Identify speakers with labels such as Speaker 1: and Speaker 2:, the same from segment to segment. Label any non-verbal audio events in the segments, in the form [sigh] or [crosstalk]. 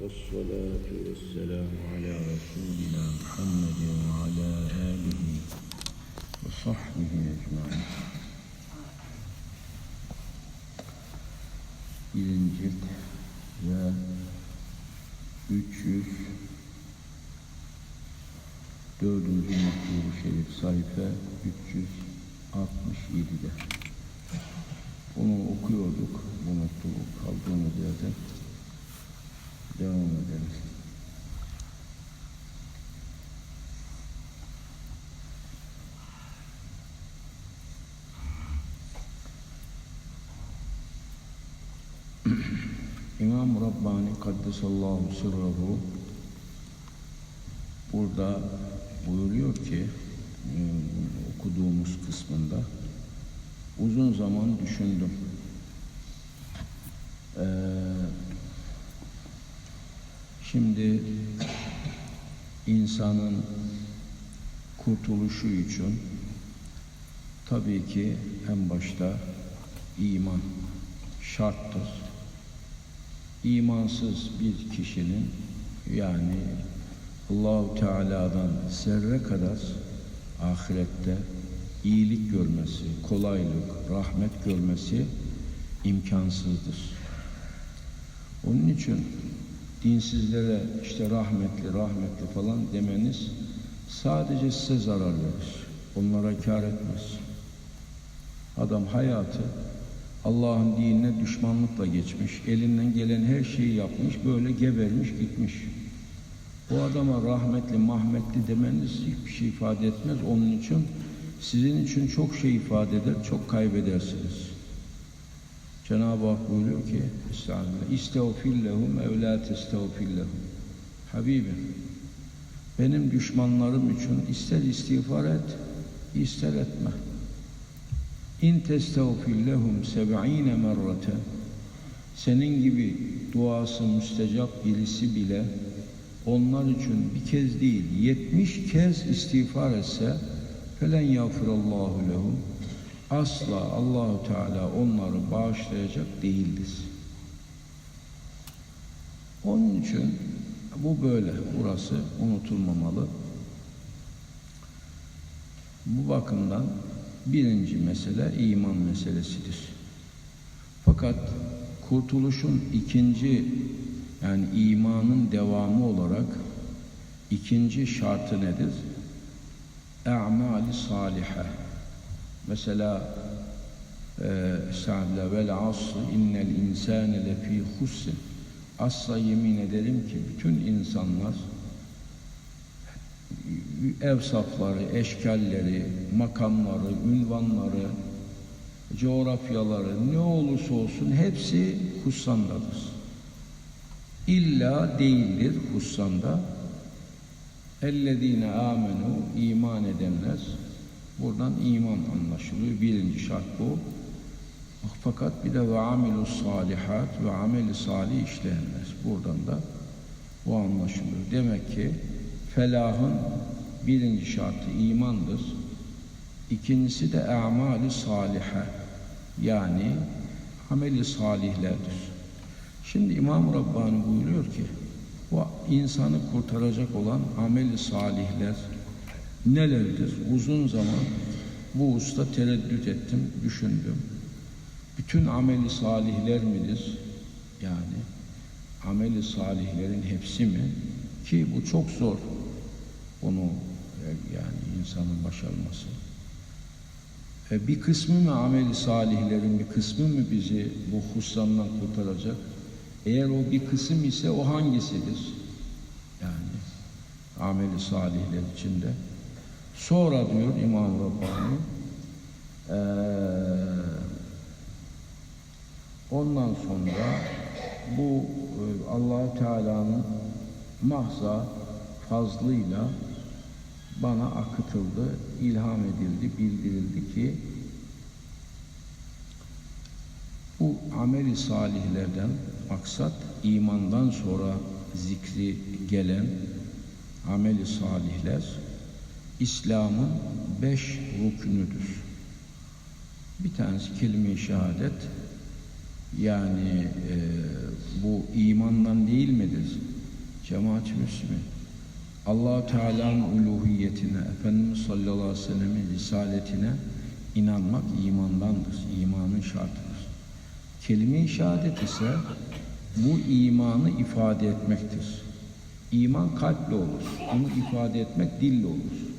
Speaker 1: والصلاة والسلام على رسولنا محمد وعلى آله وصحبه أجمعين Birinci cilt ve 300 dördüncü makbul şerif sayfa 367'de. Bunu okuyorduk. Bu mektubu kaldığımız yerden devam ederiz. [clears throat] İmam Rabbani Kaddesallahu Sırrahu burada buyuruyor ki e, okuduğumuz kısmında uzun zaman düşündüm. Ee, şimdi insanın kurtuluşu için tabii ki en başta iman şarttır. İmansız bir kişinin yani Allahu Teala'dan zerre kadar ahirette iyilik görmesi, kolaylık, rahmet görmesi imkansızdır. Onun için dinsizlere işte rahmetli, rahmetli falan demeniz sadece size zarar verir. Onlara kar etmez. Adam hayatı Allah'ın dinine düşmanlıkla geçmiş, elinden gelen her şeyi yapmış, böyle gebermiş gitmiş. Bu adama rahmetli, mahmetli demeniz hiçbir şey ifade etmez. Onun için sizin için çok şey ifade eder, çok kaybedersiniz. Cenab-ı Hak buyuruyor ki Estağfirullah İstevfir lehum ev la testevfir lehum. Habibim benim düşmanlarım için ister istiğfar et ister etme. İn testevfir lehum seb'ine merreten senin gibi duası müstecap birisi bile onlar için bir kez değil yetmiş kez istiğfar etse felen yağfirallahu lehum asla Allahu Teala onları bağışlayacak değildir. Onun için bu böyle. Burası unutulmamalı. Bu bakımdan birinci mesele iman meselesidir. Fakat kurtuluşun ikinci yani imanın devamı olarak ikinci şartı nedir? E'mali salihe Mesela e, Estağfirullah vel asr innel insane lefî hussin Asla yemin ederim ki bütün insanlar evsafları, eşkalleri, makamları, ünvanları, coğrafyaları ne olursa olsun hepsi hussandadır. İlla değildir hussanda. Ellezine amenu iman edenler Buradan iman anlaşılıyor. Birinci şart bu. Fakat bir de ve amilus salihat ve ameli salih işleyenler. Buradan da bu anlaşılıyor. Demek ki felahın birinci şartı imandır. İkincisi de amali salihe yani ameli salihlerdir. Şimdi İmam Rabbani buyuruyor ki bu insanı kurtaracak olan ameli salihler nelerdir? Uzun zaman bu usta tereddüt ettim, düşündüm. Bütün ameli salihler midir? Yani ameli salihlerin hepsi mi? Ki bu çok zor. Onu yani insanın başarması. E bir kısmı mı ameli salihlerin bir kısmı mı bizi bu hussandan kurtaracak? Eğer o bir kısım ise o hangisidir? Yani ameli salihler içinde. Sonra diyor İmam Rabbani ee, ondan sonra bu allah Teala'nın mahza fazlıyla bana akıtıldı, ilham edildi, bildirildi ki bu ameli salihlerden maksat imandan sonra zikri gelen ameli salihler İslam'ın beş rüknüdür. Bir tanesi kelime-i şehadet, Yani e, bu imandan değil midir? Cemaat-i Müslümin. allah Teala'nın uluhiyetine, Efendimiz sallallahu aleyhi ve sellemin risaletine inanmak imandandır. İmanın şartıdır. Kelime-i şehadet ise bu imanı ifade etmektir. İman kalple olur. Bunu ifade etmek dille olur.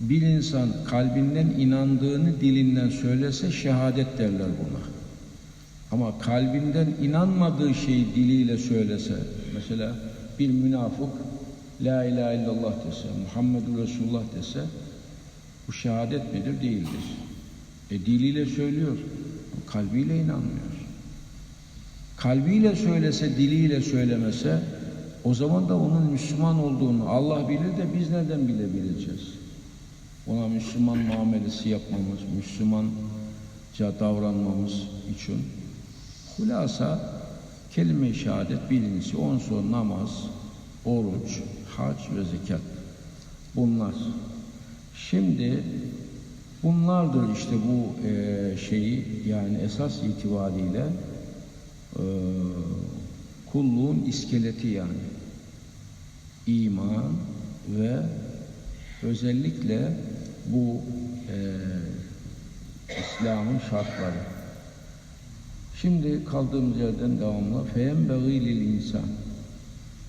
Speaker 1: Bir insan kalbinden inandığını dilinden söylese şehadet derler buna. Ama kalbinden inanmadığı şeyi diliyle söylese, mesela bir münafık La ilahe illallah dese, Muhammedur Resulullah dese, bu şehadet midir? Değildir. E diliyle söylüyor, kalbiyle inanmıyor. Kalbiyle söylese, diliyle söylemese, o zaman da onun Müslüman olduğunu Allah bilir de biz nereden bilebileceğiz? Ona Müslüman muamelesi yapmamız, Müslümanca davranmamız için hulasa kelime-i şehadet birincisi, on son namaz, oruç, hac ve zekat. Bunlar. Şimdi bunlardır işte bu e, şeyi yani esas itibariyle e, kulluğun iskeleti yani. İman ve özellikle bu e, İslam'ın şartları. Şimdi kaldığımız yerden devamlı feyem lil insan.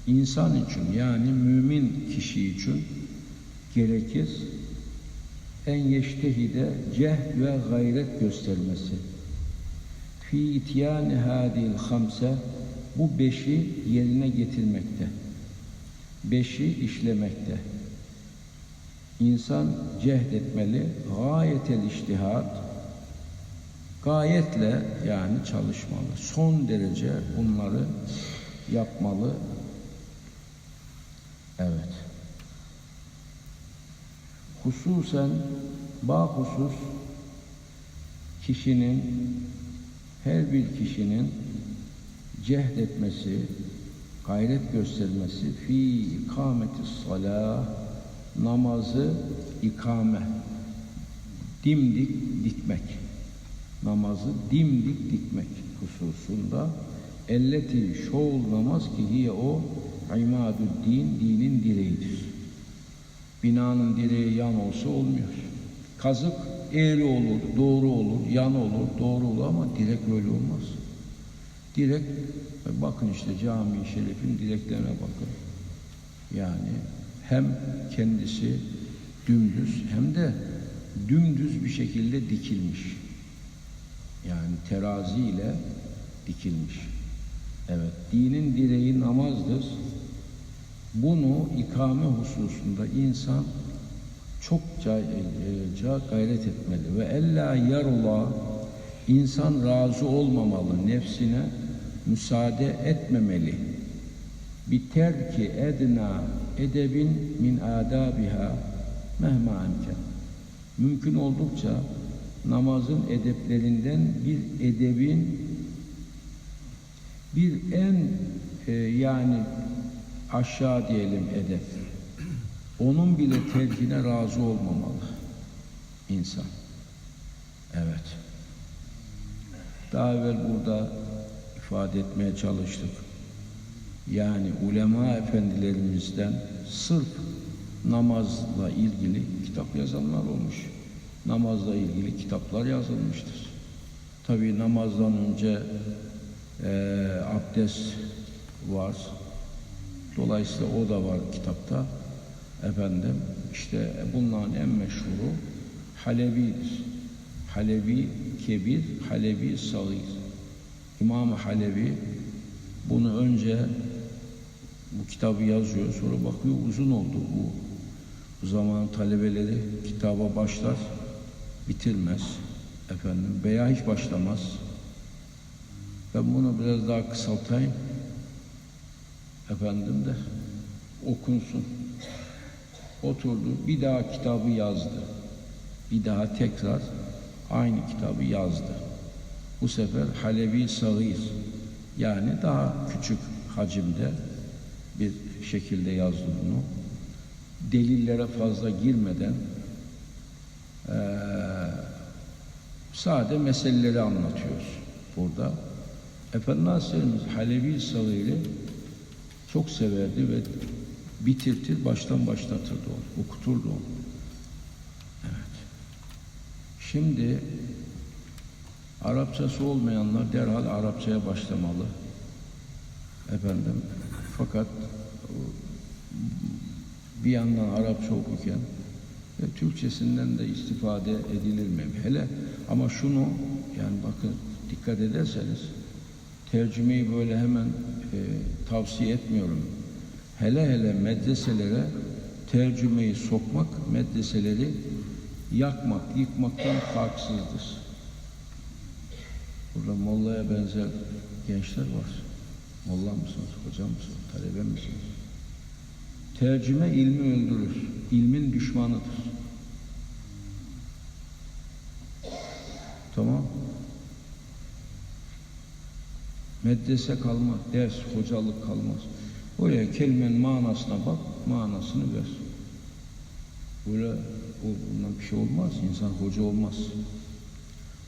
Speaker 1: İnsan için yani mümin kişi için gerekir en yeştehide cehd ve gayret göstermesi. Fi ityani hadil hamse bu beşi yerine getirmekte. Beşi işlemekte. İnsan cehd etmeli. Gayetel iştihat gayetle yani çalışmalı. Son derece bunları yapmalı. Evet. Hususen bahusus kişinin her bir kişinin cehd etmesi, gayret göstermesi fi ikameti salah namazı ikame dimdik dikmek namazı dimdik dikmek hususunda elleti şoğul namaz ki hiye o imadü din dinin direğidir. Binanın direği yan olsa olmuyor. Kazık eğri olur, doğru olur, yan olur, doğru olur ama direk öyle olmaz. Direk, bakın işte cami-i şerifin direklerine bakın. Yani hem kendisi dümdüz hem de dümdüz bir şekilde dikilmiş. Yani terazi ile dikilmiş. Evet, dinin direği namazdır. Bunu ikame hususunda insan çokça e, gayret etmeli ve ella yarula insan razı olmamalı, nefsine müsaade etmemeli. Biterki edna edebin min adabiha mehma anken. Mümkün oldukça namazın edeplerinden bir edebin bir en e, yani aşağı diyelim edep. Onun bile terkine razı olmamalı insan. Evet. Daha evvel burada ifade etmeye çalıştık. Yani ulema efendilerimizden sırf namazla ilgili kitap yazanlar olmuş. Namazla ilgili kitaplar yazılmıştır. Tabi namazdan önce e, abdest var. Dolayısıyla o da var kitapta. Efendim işte bunların en meşhuru Halebi'dir. Halebi Kebir, Halebi Sagir. İmam Halebi bunu önce kitabı yazıyor sonra bakıyor uzun oldu bu. Bu zaman talebeleri kitaba başlar bitirmez efendim veya hiç başlamaz. Ben bunu biraz daha kısaltayım efendim de okunsun. Oturdu bir daha kitabı yazdı. Bir daha tekrar aynı kitabı yazdı. Bu sefer Halevi Sagir yani daha küçük hacimde bir şekilde yazdı bunu. Delillere fazla girmeden ee, Sade meseleleri anlatıyoruz burada. Efendi Hazretlerimiz Halevi Salih'i çok severdi ve bitirtir, baştan başlatırdı onu, okuturdu onu. Evet. Şimdi Arapçası olmayanlar derhal Arapçaya başlamalı. Efendim, fakat bir yandan Arapça okurken ve Türkçesinden de istifade edilir mi? Hele ama şunu yani bakın dikkat ederseniz tercümeyi böyle hemen e, tavsiye etmiyorum. Hele hele medreselere tercümeyi sokmak medreseleri yakmak, yıkmaktan farksızdır. Burada mollaya benzer gençler var. Molla mısınız, hoca mısınız, talebe misiniz? Tercüme ilmi öldürür. İlmin düşmanıdır. Tamam. Medrese kalmaz, ders, hocalık kalmaz. Oraya kelimenin manasına bak, manasını ver. Böyle o, bundan bir şey olmaz, insan hoca olmaz.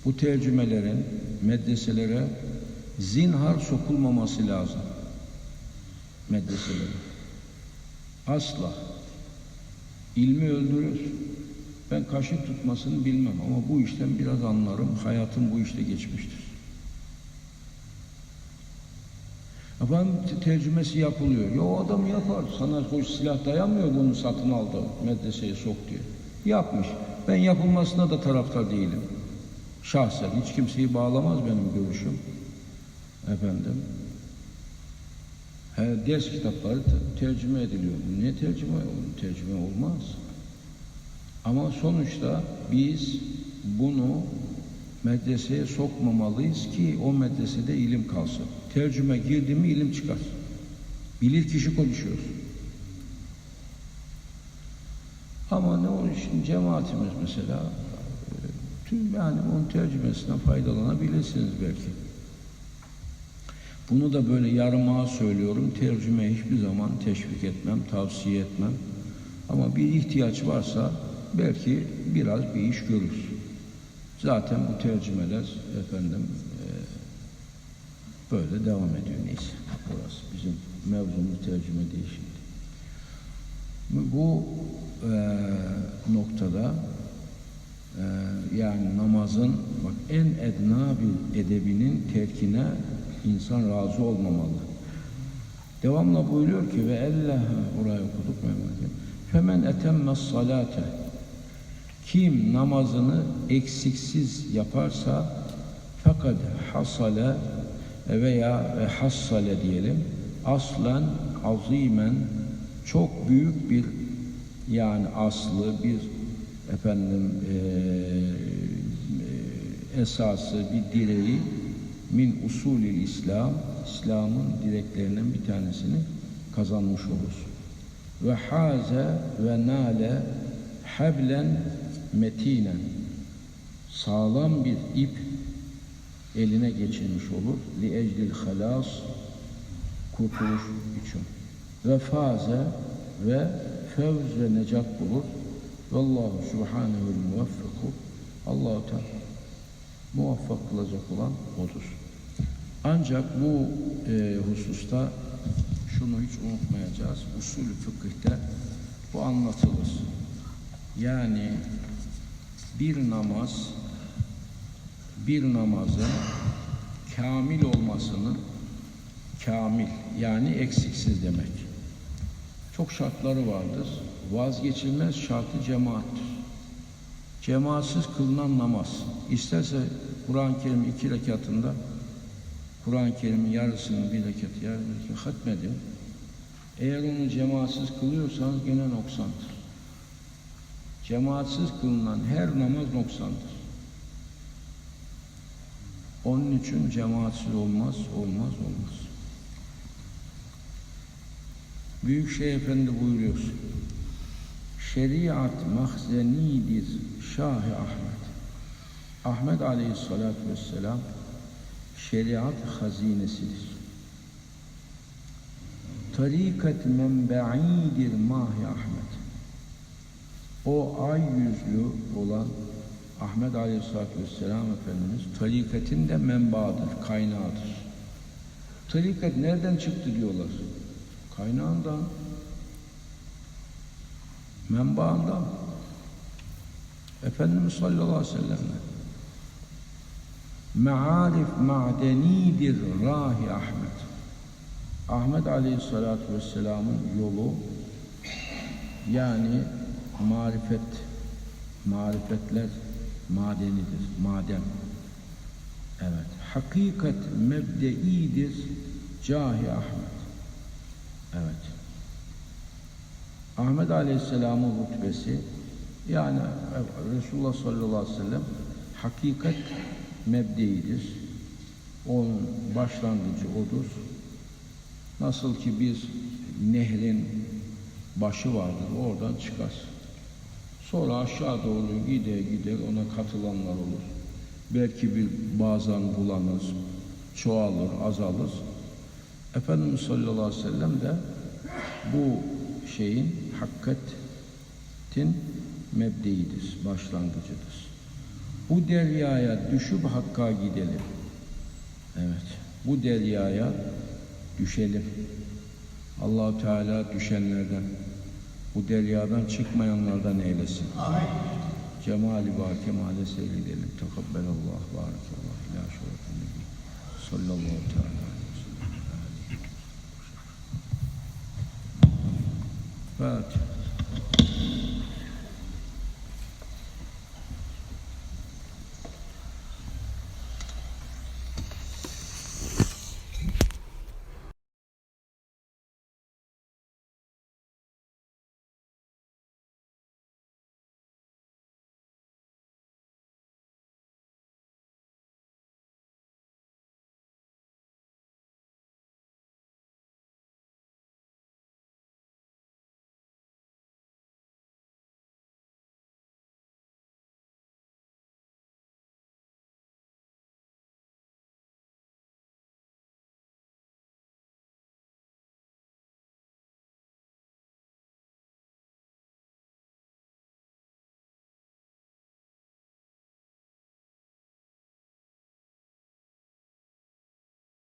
Speaker 1: Bu tercümelerin medreselere zinhar sokulmaması lazım. Medreselere. Asla. İlmi öldürür. Ben kaşık tutmasını bilmem ama bu işten biraz anlarım. Hayatım bu işte geçmiştir. Efendim te- tercümesi yapılıyor. Ya adam yapar. Sana hoş silah dayanmıyor bunu satın aldı. Medreseye sok diyor. Yapmış. Ben yapılmasına da taraftar değilim. Şahsen hiç kimseyi bağlamaz benim görüşüm. Efendim. He, ders kitapları te- tercüme ediliyor. Ne tercüme? Tercüme olmaz. Ama sonuçta biz bunu medreseye sokmamalıyız ki o medresede ilim kalsın. Tercüme girdi mi ilim çıkar. Bilir kişi konuşuyor. Ama ne olur şimdi cemaatimiz mesela e, tüm yani onun tercümesinden faydalanabilirsiniz belki. Bunu da böyle yarımağa söylüyorum. Tercüme hiçbir zaman teşvik etmem, tavsiye etmem. Ama bir ihtiyaç varsa belki biraz bir iş görür. Zaten bu tercümeler efendim e, böyle devam ediyor neyse. Burası bizim mevzumuz tercüme değil şimdi. Bu e, noktada e, yani namazın bak en edna bir edebinin terkine insan razı olmamalı. Devamla buyuruyor ki ve elle orayı okuduk mu? Femen etemme salate kim namazını eksiksiz yaparsa fakat hasale veya e, hassale diyelim aslen azimen çok büyük bir yani aslı bir efendim e, e, esası bir direği min usulil İslam İslam'ın direklerinden bir tanesini kazanmış olur. Ve haze ve nale hablen metinen sağlam bir ip eline geçirmiş olur. Li eclil halas kurtuluş için. Ve faze ve fevz ve necat bulur. Vallahu subhanehu muvaffıku Allah-u Teala muvaffak kılacak olan odur. Ancak bu e, hususta şunu hiç unutmayacağız. Usulü fıkıhta bu anlatılır. Yani bir namaz bir namazın kamil olmasının kamil yani eksiksiz demek. Çok şartları vardır. Vazgeçilmez şartı cemaattir. Cemaatsiz kılınan namaz. İsterse Kur'an-ı Kerim iki rekatında Kur'an-ı Kerim'in yarısını bir rekat, yarısını hatmedin. Eğer onu cemaatsiz kılıyorsanız gene noksandır. Cemaatsiz kılınan her namaz noksandır. Onun için cemaatsiz olmaz, olmaz, olmaz. Büyükşehir Efendi buyuruyor. Şeriat mahzenidir Şah-ı Ahmet. Ahmet Aleyhisselatü Vesselam şeriat hazinesidir. Tarikat menbe'idir Mahi Ahmet. O ay yüzlü olan Ahmet Aleyhisselatü Vesselam Efendimiz tariketin de menbaıdır, kaynağıdır. Tarikat nereden çıktı diyorlar. Kaynağından, menbaından. Efendimiz sallallahu aleyhi ve sellem Mearif ma'denidir rahi Ahmet. Ahmet aleyhissalatu vesselamın yolu yani marifet, marifetler madenidir, maden. Evet, hakikat mebdeidir cahi Ahmet. Evet. Ahmet Aleyhisselam'ın rütbesi yani Resulullah sallallahu aleyhi ve sellem hakikat mebdeidir. Onun başlangıcı odur. Nasıl ki bir nehrin başı vardır, oradan çıkar. Sonra aşağı doğru gider gider ona katılanlar olur. Belki bir bazen bulanır, çoğalır, azalır. Efendimiz sallallahu aleyhi ve sellem de bu şeyin hakikatin mebdeidir, başlangıcıdır. Bu deryaya düşüp hakka gidelim. Evet, bu deryaya düşelim. Allahu Teala düşenlerden, bu deryadan çıkmayanlardan eylesin. Cemali ba kemale seyredelim. Tekabbelallah, barakallah, ila şerefin nebi. Sallallahu teala aleyhi ve sellem. Fatiha.